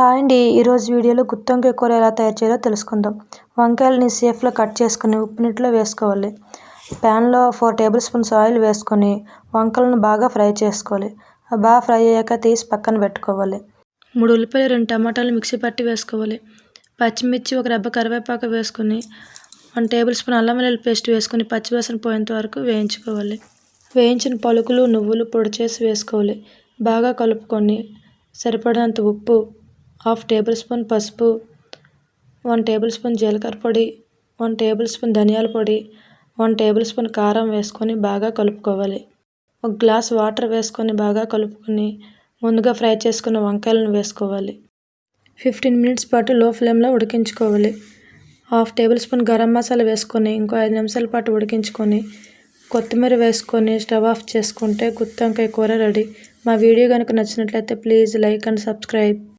Hi అండి ఈరోజు వీడియోలో గుత్తొంకాయ కూర ఎలా తయారు చేయాలో తెలుసుకుందాం. వంకాయలని సేఫ్లో కట్ చేసుకుని ఉప్పు నీటిలో వేసుకోవాలి. ప్యాన్లో ఫోర్ టేబుల్ స్పూన్స్ ఆయిల్ వేసుకొని వంకాయలను బాగా ఫ్రై చేసుకోవాలి. బాగా ఫ్రై అయ్యాక తీసి పక్కన పెట్టుకోవాలి. మూడు ఉల్లిపాయలు రెండు టమాటాలు మిక్సీ పట్టి వేసుకోవాలి. పచ్చిమిర్చి ఒక రెబ్బ కరివేపాకు వేసుకొని వన్ టేబుల్ స్పూన్ అల్లం వెల్లుల్లి పేస్ట్ వేసుకొని పచ్చివాసన పోయేంత వరకు వేయించుకోవాలి. వేయించిన పలుకులు నువ్వులు పొడి చేసి వేసుకోవాలి. బాగా కలుపుకొని సరిపడినంత ఉప్పు హాఫ్ టేబుల్ స్పూన్ పసుపు వన్ టేబుల్ స్పూన్ జీలకర్ర పొడి వన్ టేబుల్ స్పూన్ ధనియాల పొడి వన్ టేబుల్ స్పూన్ కారం వేసుకొని బాగా కలుపుకోవాలి. ఒక గ్లాస్ వాటర్ వేసుకొని బాగా కలుపుకొని ముందుగా ఫ్రై చేసుకున్న వంకాయలను వేసుకోవాలి. ఫిఫ్టీన్ మినిట్స్ పాటు లో ఫ్లేమ్లో ఉడికించుకోవాలి. Half tablespoon garam masala వేసుకొని ఇంకో ఐదు నిమిషాల పాటు ఉడికించుకొని కొత్తిమీర వేసుకొని స్టవ్ ఆఫ్ చేసుకుంటే గుత్తి వంకాయ కూర రెడీ. మా వీడియో కనుక నచ్చినట్లయితే ప్లీజ్ లైక్ అండ్ సబ్స్క్రైబ్.